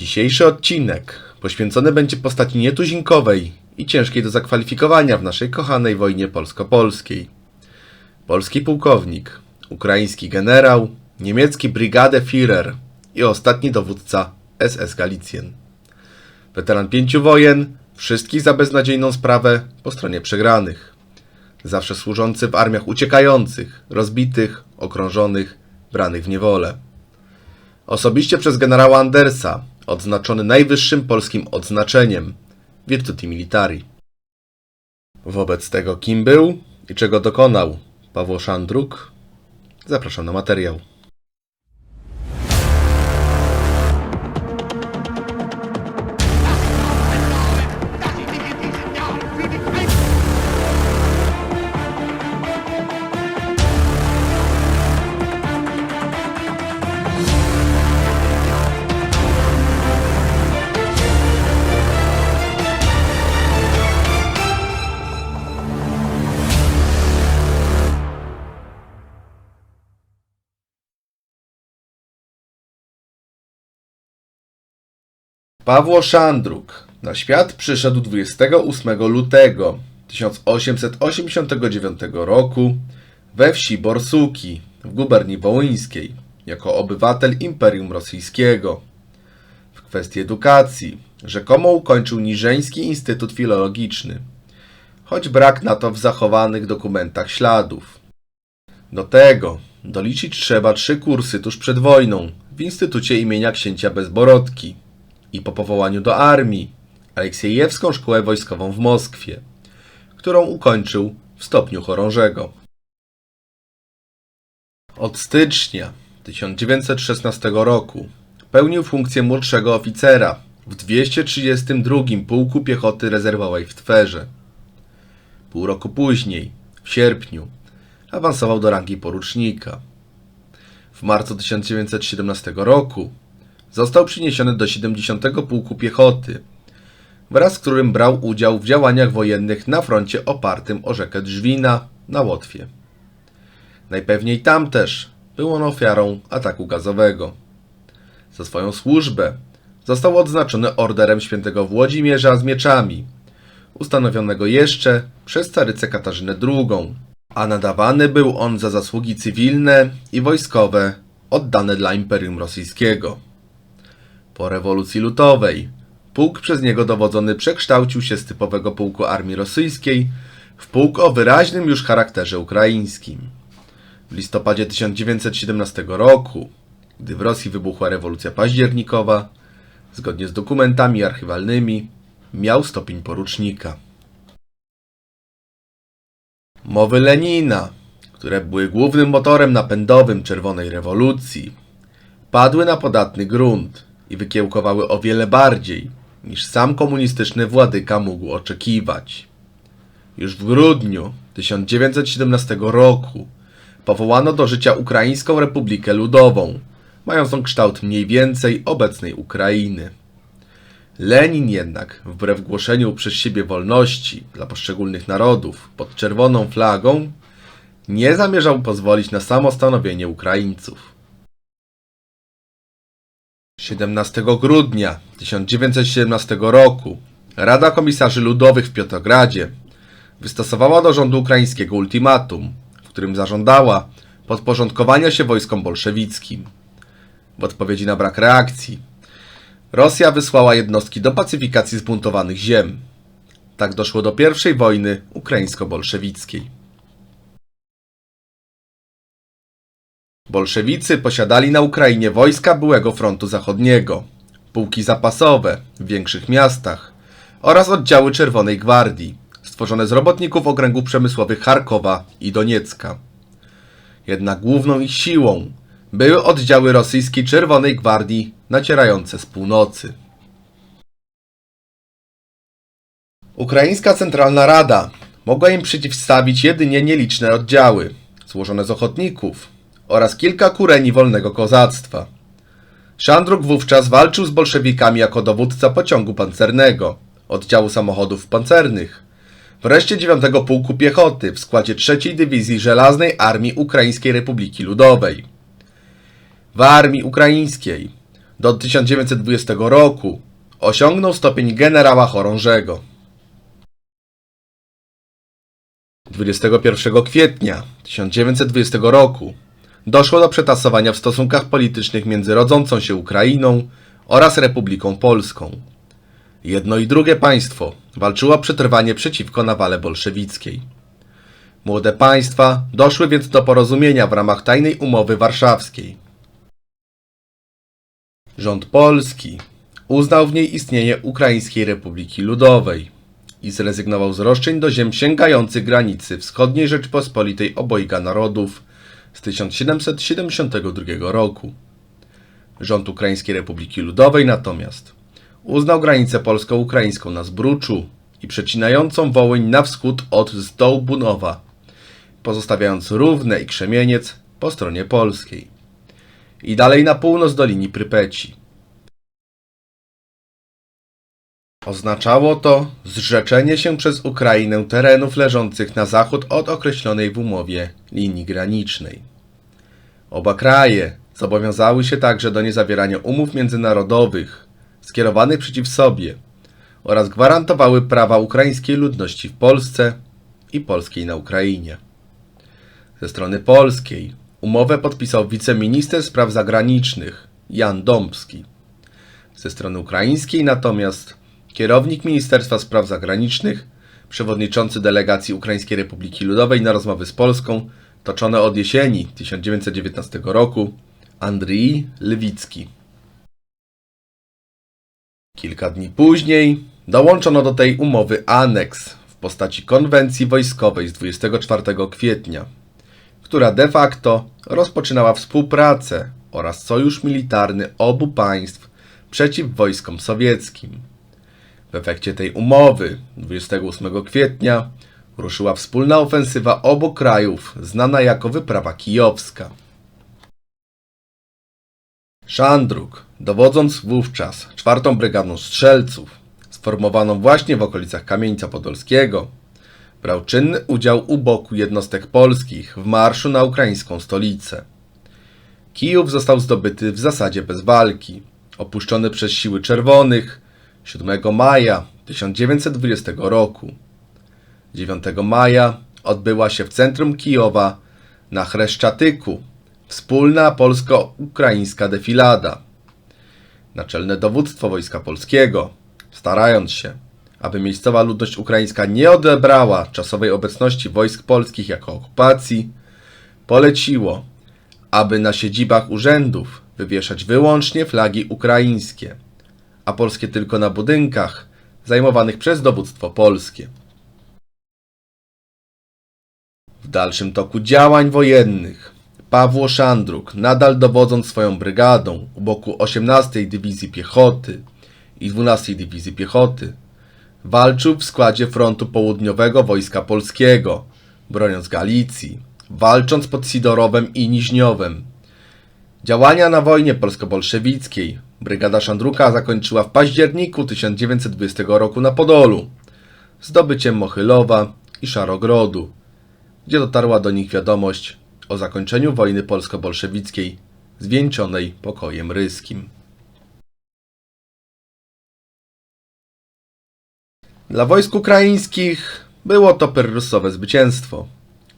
Dzisiejszy odcinek poświęcony będzie postaci nietuzinkowej i ciężkiej do zakwalifikowania w naszej kochanej wojnie polsko-polskiej. Polski pułkownik, ukraiński generał, niemiecki Brigadę Führer i ostatni dowódca SS Galicjen. Weteran pięciu wojen, wszystkich za beznadziejną sprawę po stronie przegranych. Zawsze służący w armiach uciekających, rozbitych, okrążonych, branych w niewolę. Osobiście przez generała Andersa, odznaczony najwyższym polskim odznaczeniem Virtuti Militari. Wobec tego, kim był i czego dokonał Paweł Szandruk, zapraszam na materiał. Pawło Szandruk na świat przyszedł 28 lutego 1889 roku we wsi Borsuki w guberni wołyńskiej jako obywatel Imperium Rosyjskiego. W kwestii edukacji rzekomo ukończył Niżeński Instytut Filologiczny, choć brak na to w zachowanych dokumentach śladów. Do tego doliczyć trzeba trzy kursy tuż przed wojną w Instytucie imienia księcia Bezborodki i po powołaniu do armii Aleksiejewską Szkołę Wojskową w Moskwie, którą ukończył w stopniu chorążego. Od stycznia 1916 roku pełnił funkcję młodszego oficera w 232 Pułku Piechoty Rezerwowej w Twerze. Pół roku później, w sierpniu, awansował do rangi porucznika. W marcu 1917 roku został przyniesiony do 70 Pułku Piechoty, wraz z którym brał udział w działaniach wojennych na froncie opartym o rzekę Drzwina na Łotwie. Najpewniej tam też był on ofiarą ataku gazowego. Za swoją służbę został odznaczony orderem świętego Włodzimierza z mieczami, ustanowionego jeszcze przez carycę Katarzynę II, a nadawany był on za zasługi cywilne i wojskowe oddane dla Imperium Rosyjskiego. Po rewolucji lutowej pułk przez niego dowodzony przekształcił się z typowego pułku armii rosyjskiej w pułk o wyraźnym już charakterze ukraińskim. W listopadzie 1917 roku, gdy w Rosji wybuchła rewolucja październikowa, zgodnie z dokumentami archiwalnymi, miał stopień porucznika. Mowy Lenina, które były głównym motorem napędowym czerwonej rewolucji, padły na podatny grunt i wykiełkowały o wiele bardziej niż sam komunistyczny władyka mógł oczekiwać. Już w grudniu 1917 roku powołano do życia Ukraińską Republikę Ludową, mającą kształt mniej więcej obecnej Ukrainy. Lenin jednak, wbrew głoszeniu przez siebie wolności dla poszczególnych narodów pod czerwoną flagą, nie zamierzał pozwolić na samostanowienie Ukraińców. 17 grudnia 1917 roku Rada Komisarzy Ludowych w Piotrogradzie wystosowała do rządu ukraińskiego ultimatum, w którym zażądała podporządkowania się wojskom bolszewickim. W odpowiedzi na brak reakcji Rosja wysłała jednostki do pacyfikacji zbuntowanych ziem. Tak doszło do pierwszej wojny ukraińsko-bolszewickiej. Bolszewicy posiadali na Ukrainie wojska byłego frontu zachodniego, pułki zapasowe w większych miastach oraz oddziały Czerwonej Gwardii, stworzone z robotników okręgów przemysłowych Charkowa i Doniecka. Jednak główną ich siłą były oddziały rosyjskiej Czerwonej Gwardii nacierające z północy. Ukraińska Centralna Rada mogła im przeciwstawić jedynie nieliczne oddziały, złożone z ochotników oraz kilka kureni wolnego kozactwa. Szandruk wówczas walczył z bolszewikami jako dowódca pociągu pancernego, oddziału samochodów pancernych, wreszcie 9 Pułku Piechoty w składzie 3 Dywizji Żelaznej Armii Ukraińskiej Republiki Ludowej. W armii ukraińskiej Do 1920 roku osiągnął stopień generała chorążego. 21 kwietnia 1920 roku doszło do przetasowania w stosunkach politycznych między rodzącą się Ukrainą oraz Republiką Polską. Jedno i drugie państwo walczyło o przetrwanie przeciwko nawale bolszewickiej. Młode państwa doszły więc do porozumienia w ramach tajnej umowy warszawskiej. Rząd polski uznał w niej istnienie Ukraińskiej Republiki Ludowej i zrezygnował z roszczeń do ziem sięgających granicy wschodniej Rzeczypospolitej obojga narodów z 1772 roku. Rząd Ukraińskiej Republiki Ludowej natomiast uznał granicę polsko-ukraińską na Zbruczu i przecinającą Wołyń na wschód od Zdołbunowa, pozostawiając Równę i Krzemieniec po stronie polskiej i dalej na północ do linii Prypeci. Oznaczało to zrzeczenie się przez Ukrainę terenów leżących na zachód od określonej w umowie linii granicznej. Oba kraje zobowiązały się także do niezawierania umów międzynarodowych skierowanych przeciw sobie oraz gwarantowały prawa ukraińskiej ludności w Polsce i polskiej na Ukrainie. Ze strony polskiej umowę podpisał wiceminister spraw zagranicznych Jan Dąbski. Ze strony ukraińskiej natomiast kierownik Ministerstwa Spraw Zagranicznych, przewodniczący delegacji Ukraińskiej Republiki Ludowej na rozmowy z Polską toczone od jesieni 1919 roku Andrii Lewicki. Kilka dni później dołączono do tej umowy aneks w postaci konwencji wojskowej z 24 kwietnia, która de facto rozpoczynała współpracę oraz sojusz militarny obu państw przeciw wojskom sowieckim. W efekcie tej umowy 28 kwietnia ruszyła wspólna ofensywa obu krajów, znana jako wyprawa kijowska. Szandruk, dowodząc wówczas czwartą brygadą strzelców, sformowaną właśnie w okolicach Kamieńca Podolskiego, brał czynny udział u boku jednostek polskich w marszu na ukraińską stolicę. Kijów został zdobyty w zasadzie bez walki, opuszczony przez siły czerwonych 7 maja 1920 roku. 9 maja odbyła się w centrum Kijowa na Chreszczatyku wspólna polsko-ukraińska defilada. Naczelne dowództwo Wojska Polskiego, starając się, aby miejscowa ludność ukraińska nie odebrała czasowej obecności wojsk polskich jako okupacji, poleciło, aby na siedzibach urzędów wywieszać wyłącznie flagi ukraińskie, a polskie tylko na budynkach zajmowanych przez dowództwo polskie. W dalszym toku działań wojennych Pawło Szandruk, nadal dowodząc swoją brygadą u boku 18 Dywizji Piechoty i 12 Dywizji Piechoty, walczył w składzie frontu południowego Wojska Polskiego, broniąc Galicji, walcząc pod Sidorowem i Niźniowem. Działania na wojnie polsko-bolszewickiej brygada Szandruka zakończyła w październiku 1920 roku na Podolu, zdobyciem Mochylowa i Szarogrodu, gdzie dotarła do nich wiadomość o zakończeniu wojny polsko-bolszewickiej zwieńczonej pokojem ryskim. Dla wojsk ukraińskich było to pyrrusowe zwycięstwo,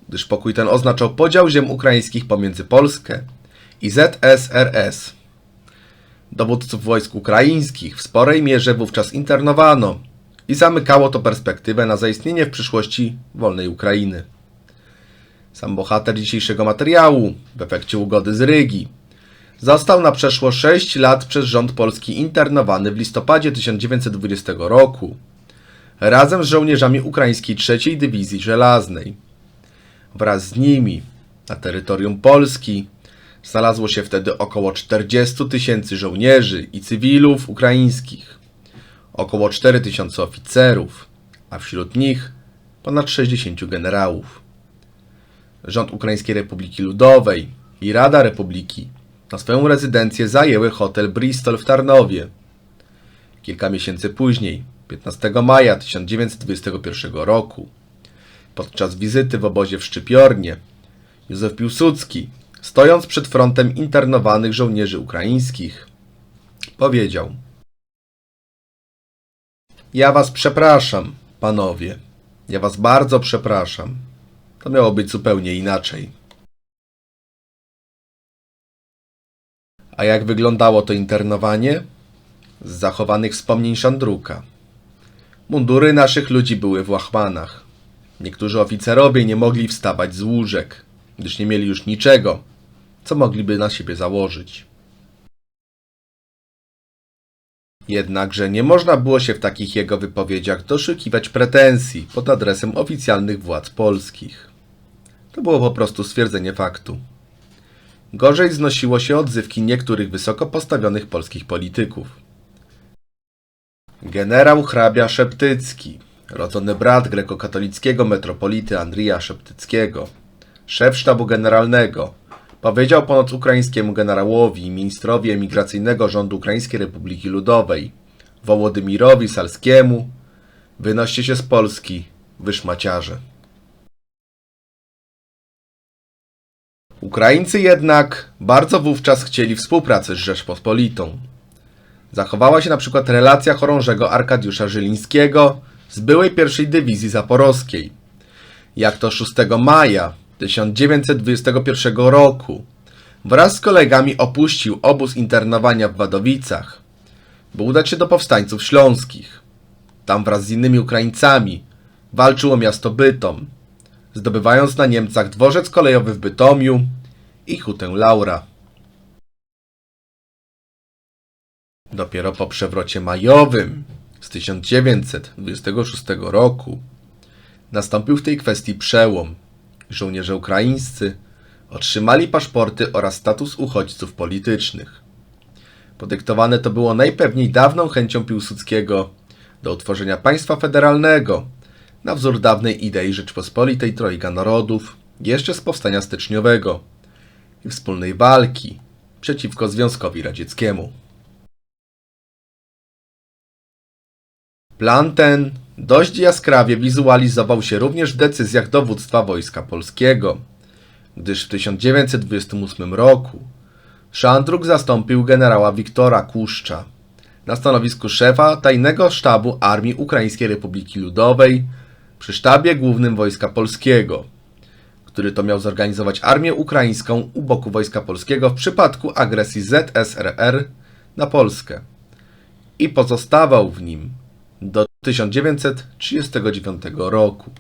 gdyż pokój ten oznaczał podział ziem ukraińskich pomiędzy Polskę i ZSRS. Dowódców wojsk ukraińskich w sporej mierze wówczas internowano i zamykało to perspektywę na zaistnienie w przyszłości wolnej Ukrainy. Sam bohater dzisiejszego materiału, w efekcie ugody z Rygi, został na przeszło 6 lat przez rząd polski internowany w listopadzie 1920 roku razem z żołnierzami ukraińskiej III Dywizji Żelaznej. Wraz z nimi na terytorium Polski znalazło się wtedy około 40 tysięcy żołnierzy i cywilów ukraińskich, około 4 tysiące oficerów, a wśród nich ponad 60 generałów rząd Ukraińskiej Republiki Ludowej i Rada Republiki na swoją rezydencję zajęły hotel Bristol w Tarnowie. Kilka miesięcy później, 15 maja 1921 roku, podczas wizyty w obozie w Szczypiornie, Józef Piłsudski, stojąc przed frontem internowanych żołnierzy ukraińskich, powiedział: Ja was przepraszam, panowie. Ja was bardzo przepraszam. To miało być zupełnie inaczej. A jak wyglądało to internowanie? Z zachowanych wspomnień Szandruka. Mundury naszych ludzi były w łachmanach. Niektórzy oficerowie nie mogli wstawać z łóżek, gdyż nie mieli już niczego, co mogliby na siebie założyć. Jednakże nie można było się w takich jego wypowiedziach doszukiwać pretensji pod adresem oficjalnych władz polskich. To było po prostu stwierdzenie faktu. Gorzej znosiło się odzywki niektórych wysoko postawionych polskich polityków. Generał hrabia Szeptycki, rodzony brat grekokatolickiego metropolity Andrija Szeptyckiego, szef sztabu generalnego, powiedział ponoć ukraińskiemu generałowi i ministrowi emigracyjnego rządu Ukraińskiej Republiki Ludowej, Wołodymirowi Salskiemu, wynoście się z Polski, wyszmaciarze. Ukraińcy jednak bardzo wówczas chcieli współpracy z Rzeczpospolitą. Zachowała się na przykład relacja chorążego Arkadiusza Żylińskiego z byłej pierwszej dywizji zaporowskiej. Jak to 6 maja 1921 roku wraz z kolegami opuścił obóz internowania w Wadowicach, by udać się do powstańców śląskich. Tam wraz z innymi Ukraińcami walczył o miasto Bytom, zdobywając na Niemcach dworzec kolejowy w Bytomiu i hutę Laura. Dopiero po przewrocie majowym z 1926 roku nastąpił w tej kwestii przełom. Żołnierze ukraińscy otrzymali paszporty oraz status uchodźców politycznych. Podyktowane to było najpewniej dawną chęcią Piłsudskiego do utworzenia państwa federalnego na wzór dawnej idei Rzeczpospolitej Trojga Narodów jeszcze z powstania styczniowego i wspólnej walki przeciwko Związkowi Radzieckiemu. Plan ten dość jaskrawie wizualizował się również w decyzjach dowództwa Wojska Polskiego, gdyż w 1928 roku Szandruk zastąpił generała Wiktora Kuszcza na stanowisku szefa tajnego sztabu Armii Ukraińskiej Republiki Ludowej przy sztabie głównym Wojska Polskiego, który to miał zorganizować armię ukraińską u boku Wojska Polskiego w przypadku agresji ZSRR na Polskę i pozostawał w nim do 1939 roku.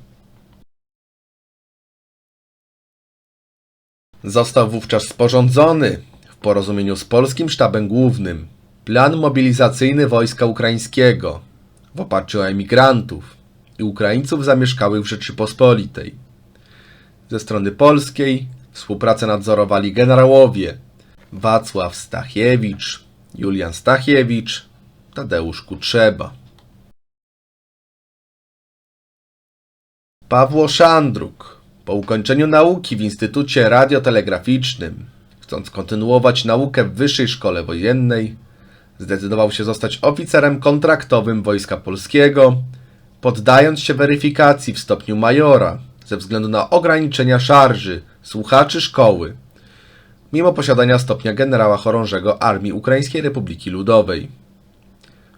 Został wówczas sporządzony w porozumieniu z Polskim Sztabem Głównym plan mobilizacyjny wojska ukraińskiego w oparciu o emigrantów i Ukraińców zamieszkałych w Rzeczypospolitej. Ze strony polskiej współpracę nadzorowali generałowie Wacław Stachiewicz, Julian Stachiewicz, Tadeusz Kutrzeba. Pawło Szandruk, po ukończeniu nauki w Instytucie Radiotelegraficznym, chcąc kontynuować naukę w Wyższej Szkole Wojennej, zdecydował się zostać oficerem kontraktowym Wojska Polskiego, poddając się weryfikacji w stopniu majora ze względu na ograniczenia szarży słuchaczy szkoły, mimo posiadania stopnia generała chorążego Armii Ukraińskiej Republiki Ludowej.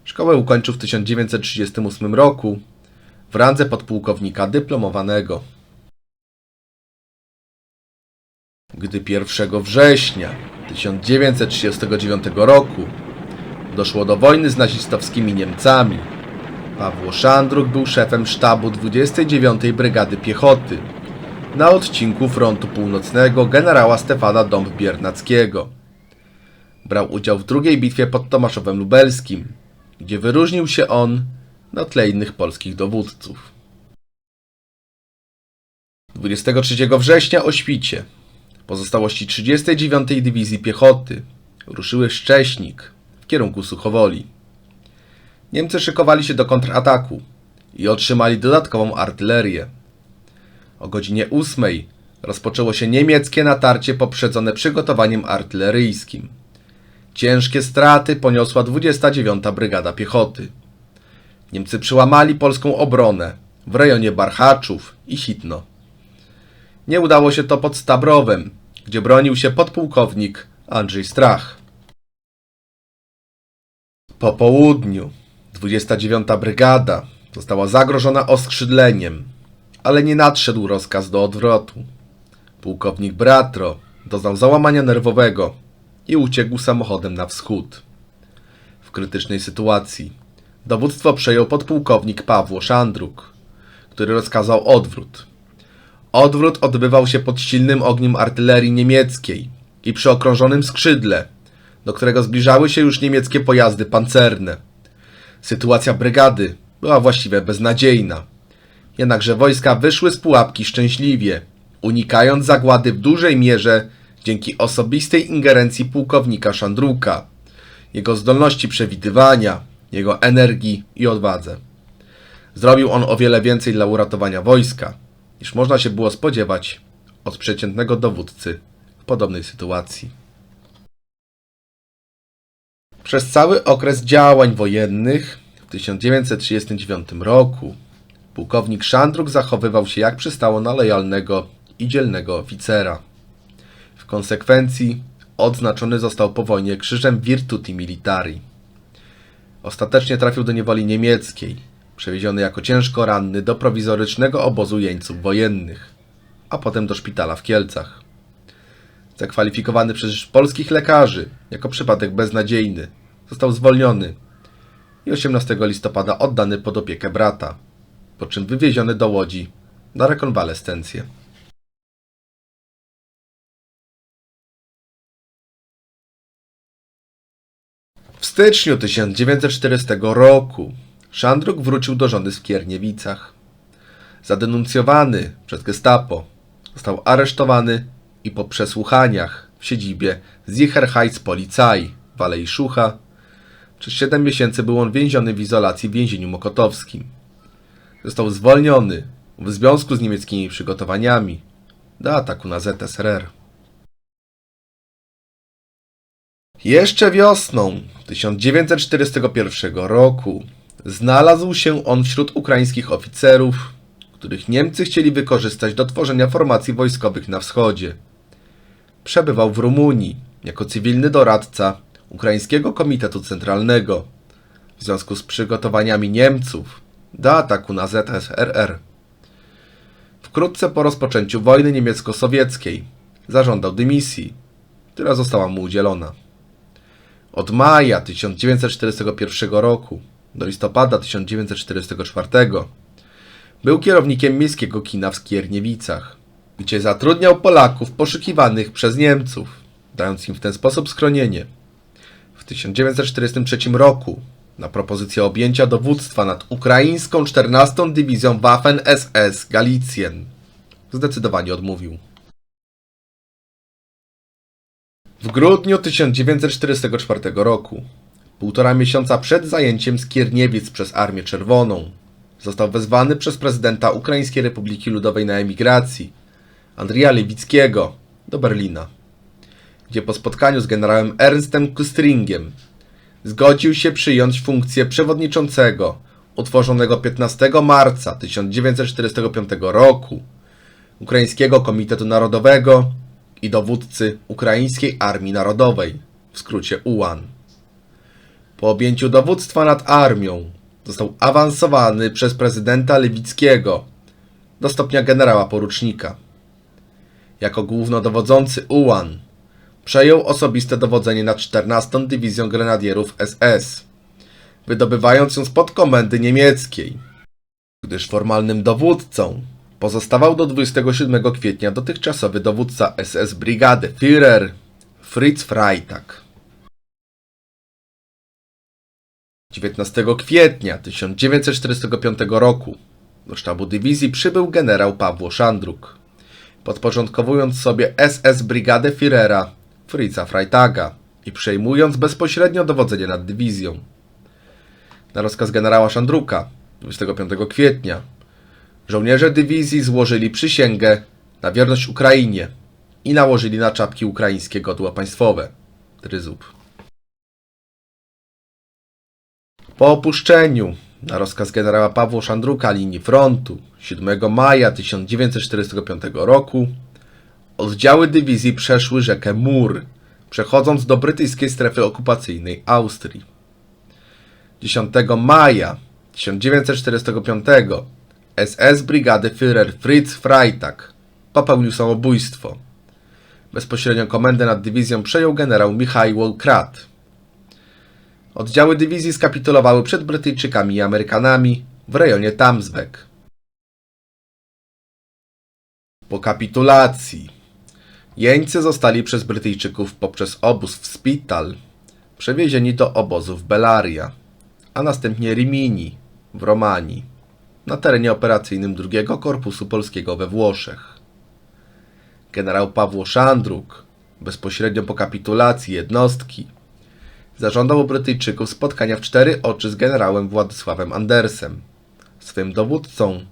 Szkołę ukończył w 1938 roku w randze podpułkownika dyplomowanego. Gdy 1 września 1939 roku doszło do wojny z nazistowskimi Niemcami, Pawło Szandruk był szefem sztabu 29 Brygady Piechoty na odcinku frontu północnego generała Stefana Dąb-Biernackiego. Brał udział w drugiej bitwie pod Tomaszowem Lubelskim, gdzie wyróżnił się on na tle innych polskich dowódców. 23 września o świcie pozostałości 39 Dywizji Piechoty ruszyły Szcześnik w kierunku Suchowoli. Niemcy szykowali się do kontrataku i otrzymali dodatkową artylerię. O godzinie 8 rozpoczęło się niemieckie natarcie poprzedzone przygotowaniem artyleryjskim. Ciężkie straty poniosła 29 Brygada Piechoty. Niemcy przełamali polską obronę w rejonie Barchaczów i Sitno. Nie udało się to pod Stabrowem, gdzie bronił się podpułkownik Andrzej Strach. Po południu 29 Brygada została zagrożona oskrzydleniem, ale nie nadszedł rozkaz do odwrotu. Pułkownik Bratro doznał załamania nerwowego i uciekł samochodem na wschód. W krytycznej sytuacji dowództwo przejął podpułkownik Pawło Szandruk, który rozkazał odwrót. Odwrót odbywał się pod silnym ogniem artylerii niemieckiej i przy okrążonym skrzydle, do którego zbliżały się już niemieckie pojazdy pancerne. Sytuacja brygady była właściwie beznadziejna. Jednakże wojska wyszły z pułapki szczęśliwie, unikając zagłady w dużej mierze dzięki osobistej ingerencji pułkownika Szandruka, jego zdolności przewidywania, jego energii i odwadze. Zrobił on o wiele więcej dla uratowania wojska, niż można się było spodziewać od przeciętnego dowódcy w podobnej sytuacji. Przez cały okres działań wojennych w 1939 roku pułkownik Szandruk zachowywał się jak przystało na lojalnego i dzielnego oficera. W konsekwencji odznaczony został po wojnie krzyżem Virtuti Militari. Ostatecznie trafił do niewoli niemieckiej, przewieziony jako ciężko ranny do prowizorycznego obozu jeńców wojennych, a potem do szpitala w Kielcach. Zakwalifikowany przez polskich lekarzy jako przypadek beznadziejny, został zwolniony i 18 listopada oddany pod opiekę brata, po czym wywieziony do Łodzi na rekonwalescencję. W styczniu 1940 roku Szandruk wrócił do żony w Kierniewicach. Zadenuncjowany przez gestapo, został aresztowany i po przesłuchaniach w siedzibie Sicherheitspolizei w Alei Szucha przez 7 miesięcy był on więziony w izolacji w więzieniu mokotowskim. Został zwolniony w związku z niemieckimi przygotowaniami do ataku na ZSRR. Jeszcze wiosną 1941 roku znalazł się on wśród ukraińskich oficerów, których Niemcy chcieli wykorzystać do tworzenia formacji wojskowych na wschodzie. Przebywał w Rumunii jako cywilny doradca Ukraińskiego Komitetu Centralnego w związku z przygotowaniami Niemców do ataku na ZSRR. Wkrótce po rozpoczęciu wojny niemiecko-sowieckiej zażądał dymisji, która została mu udzielona. Od maja 1941 roku do listopada 1944 był kierownikiem miejskiego kina w Skierniewicach, gdzie zatrudniał Polaków poszukiwanych przez Niemców, dając im w ten sposób schronienie. W 1943 roku na propozycję objęcia dowództwa nad ukraińską 14 Dywizją Waffen SS Galicjen zdecydowanie odmówił. W grudniu 1944 roku, półtora miesiąca przed zajęciem Skierniewic przez Armię Czerwoną, został wezwany przez prezydenta Ukraińskiej Republiki Ludowej na emigracji, Andrija Lewickiego, do Berlina, gdzie po spotkaniu z generałem Ernstem Kustringiem zgodził się przyjąć funkcję przewodniczącego utworzonego 15 marca 1945 roku Ukraińskiego Komitetu Narodowego i dowódcy Ukraińskiej Armii Narodowej, w skrócie UAN. Po objęciu dowództwa nad armią został awansowany przez prezydenta Lewickiego do stopnia generała porucznika. Jako głównodowodzący UAN przejął osobiste dowodzenie nad 14 Dywizją Grenadierów SS, wydobywając ją spod komendy niemieckiej, gdyż formalnym dowódcą pozostawał do 27 kwietnia dotychczasowy dowódca SS Brigady Führer Fritz Freitag. 19 kwietnia 1945 roku do sztabu dywizji przybył generał Pawło Szandruk, podporządkowując sobie SS Brygadę Führera Fritza Freitaga i przejmując bezpośrednio dowodzenie nad dywizją. Na rozkaz generała Szandruka 25 kwietnia żołnierze dywizji złożyli przysięgę na wierność Ukrainie i nałożyli na czapki ukraińskie godła państwowe tryzub. Po opuszczeniu na rozkaz generała Pawła Szandruka linii frontu 7 maja 1945 roku oddziały dywizji przeszły rzekę Mur, przechodząc do brytyjskiej strefy okupacyjnej Austrii. 10 maja 1945 SS Brigady Führer Fritz Freitag popełnił samobójstwo. Bezpośrednio komendę nad dywizją przejął generał Michał Krat. Oddziały dywizji skapitulowały przed Brytyjczykami i Amerykanami w rejonie Tamsweg. Po kapitulacji jeńcy zostali przez Brytyjczyków poprzez obóz w Spital przewiezieni do obozu w Bellaria, a następnie Rimini w Romanii, na terenie operacyjnym II Korpusu Polskiego we Włoszech. Generał Pawło Szandruk, bezpośrednio po kapitulacji jednostki, zażądał u Brytyjczyków spotkania w cztery oczy z generałem Władysławem Andersem, swym dowódcą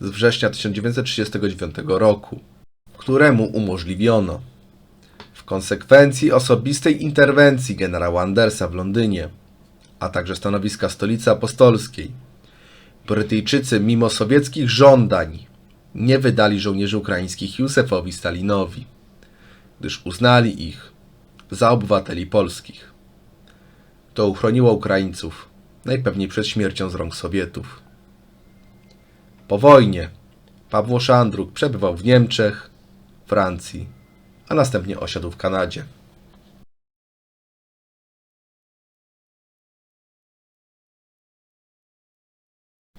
z września 1939 roku, któremu umożliwiono w konsekwencji osobistej interwencji generała Andersa w Londynie, a także stanowiska stolicy apostolskiej, Brytyjczycy mimo sowieckich żądań nie wydali żołnierzy ukraińskich Józefowi Stalinowi, gdyż uznali ich za obywateli polskich. To uchroniło Ukraińców, najpewniej przed śmiercią z rąk Sowietów. Po wojnie Pawło Szandruk przebywał w Niemczech, Francji, a następnie osiadł w Kanadzie.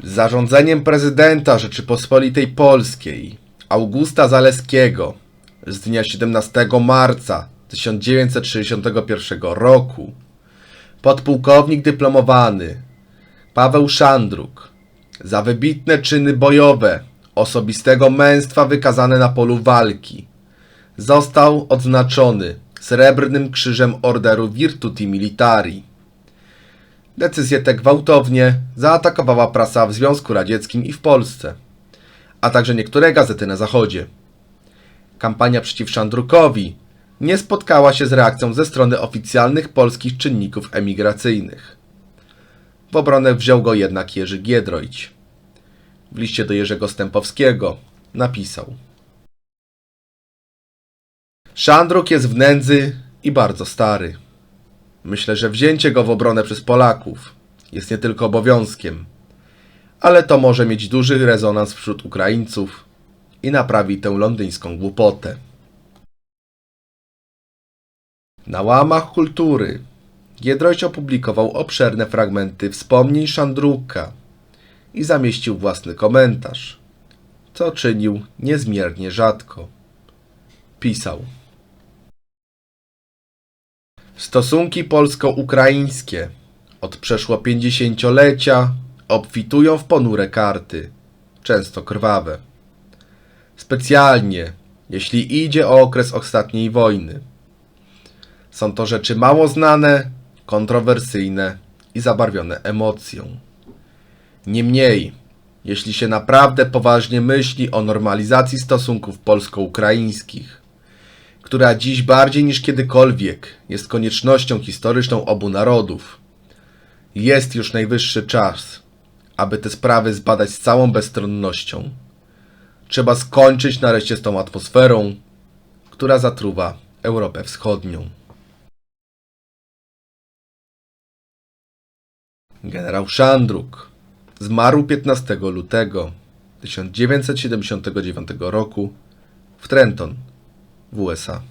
Zarządzeniem prezydenta Rzeczypospolitej Polskiej Augusta Zaleskiego z dnia 17 marca 1961 roku podpułkownik dyplomowany Paweł Szandruk za wybitne czyny bojowe osobistego męstwa wykazane na polu walki został odznaczony Srebrnym Krzyżem Orderu Virtuti Militari. Decyzję tę gwałtownie zaatakowała prasa w Związku Radzieckim i w Polsce, a także niektóre gazety na Zachodzie. Kampania przeciw Szandrukowi nie spotkała się z reakcją ze strony oficjalnych polskich czynników emigracyjnych. W obronę wziął go jednak Jerzy Giedroyć. W liście do Jerzego Stępowskiego napisał Szandruk jest w nędzy i bardzo stary. Myślę, że wzięcie go w obronę przez Polaków jest nie tylko obowiązkiem, ale to może mieć duży rezonans wśród Ukraińców i naprawi tę londyńską głupotę. Na łamach kultury Giedroyć opublikował obszerne fragmenty wspomnień Szandruka i zamieścił własny komentarz, co czynił niezmiernie rzadko. Pisał. Stosunki polsko-ukraińskie od przeszło pięćdziesięciolecia obfitują w ponure karty, często krwawe. Specjalnie, jeśli idzie o okres ostatniej wojny. Są to rzeczy mało znane, kontrowersyjne i zabarwione emocją. Niemniej, jeśli się naprawdę poważnie myśli o normalizacji stosunków polsko-ukraińskich, która dziś bardziej niż kiedykolwiek jest koniecznością historyczną obu narodów, jest już najwyższy czas, aby te sprawy zbadać z całą bezstronnością. Trzeba skończyć nareszcie z tą atmosferą, która zatruwa Europę Wschodnią. Generał Szandruk zmarł 15 lutego 1979 roku w Trenton w USA.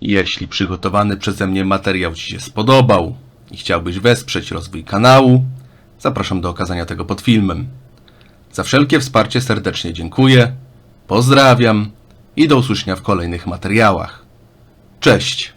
Jeśli przygotowany przeze mnie materiał Ci się spodobał i chciałbyś wesprzeć rozwój kanału, zapraszam do okazania tego pod filmem. Za wszelkie wsparcie serdecznie dziękuję, pozdrawiam i do usłyszenia w kolejnych materiałach. Cześć!